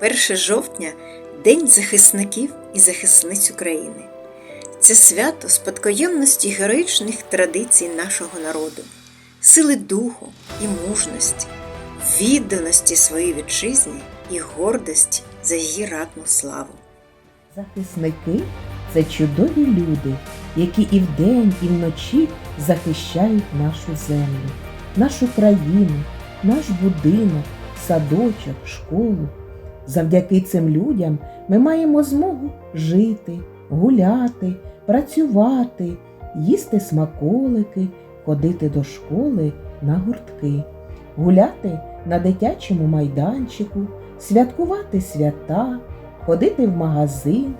1 жовтня День захисників і захисниць України. Це свято спадкоємності героїчних традицій нашого народу, сили духу і мужності, відданості своїй вітчизні і гордості за її ратну славу. Захисники це чудові люди, які і вдень, і вночі захищають нашу землю, нашу країну, наш будинок, садочок, школу. Завдяки цим людям ми маємо змогу жити, гуляти, працювати, їсти смаколики, ходити до школи на гуртки, гуляти на дитячому майданчику, святкувати свята, ходити в магазин,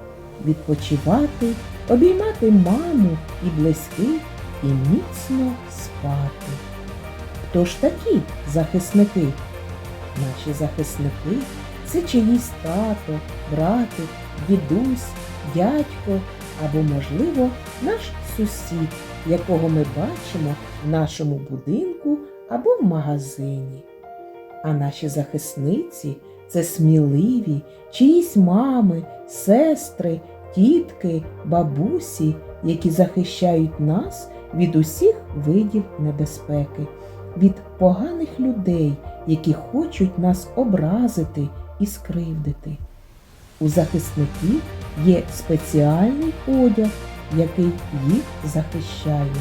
відпочивати, обіймати маму і близьких і міцно спати. Хто ж такі захисники? Наші захисники це чиїсь тато, братик, дідусь, дядько або, можливо, наш сусід, якого ми бачимо в нашому будинку або в магазині. А наші захисниці це сміливі, чиїсь мами, сестри, тітки, бабусі, які захищають нас від усіх видів небезпеки, від поганих людей, які хочуть нас образити і скривдити. У захисників є спеціальний одяг, який їх захищає,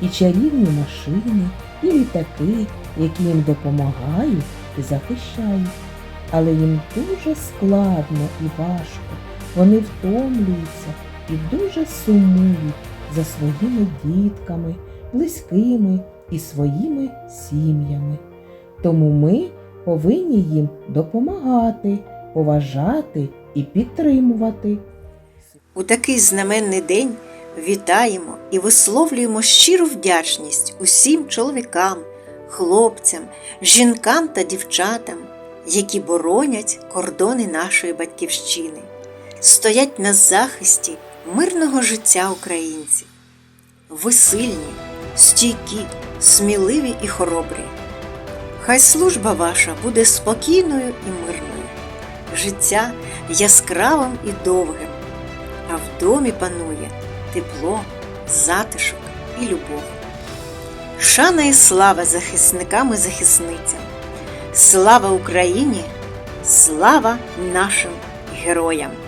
і чарівні машини, і літаки, які їм допомагають і захищають. Але їм дуже складно і важко. Вони втомлюються і дуже сумують за своїми дітками, близькими і своїми сім'ями. Тому ми повинні їм допомагати, поважати і підтримувати. У такий знаменний день вітаємо і висловлюємо щиру вдячність усім чоловікам, хлопцям, жінкам та дівчатам, які боронять кордони нашої батьківщини, стоять на захисті мирного життя українців. Ви сильні, стійкі, сміливі і хоробрі. Хай служба ваша буде спокійною і мирною, життя яскравим і довгим, а в домі панує тепло, затишок і любов. Шана і слава захисникам і захисницям, слава Україні, слава нашим героям!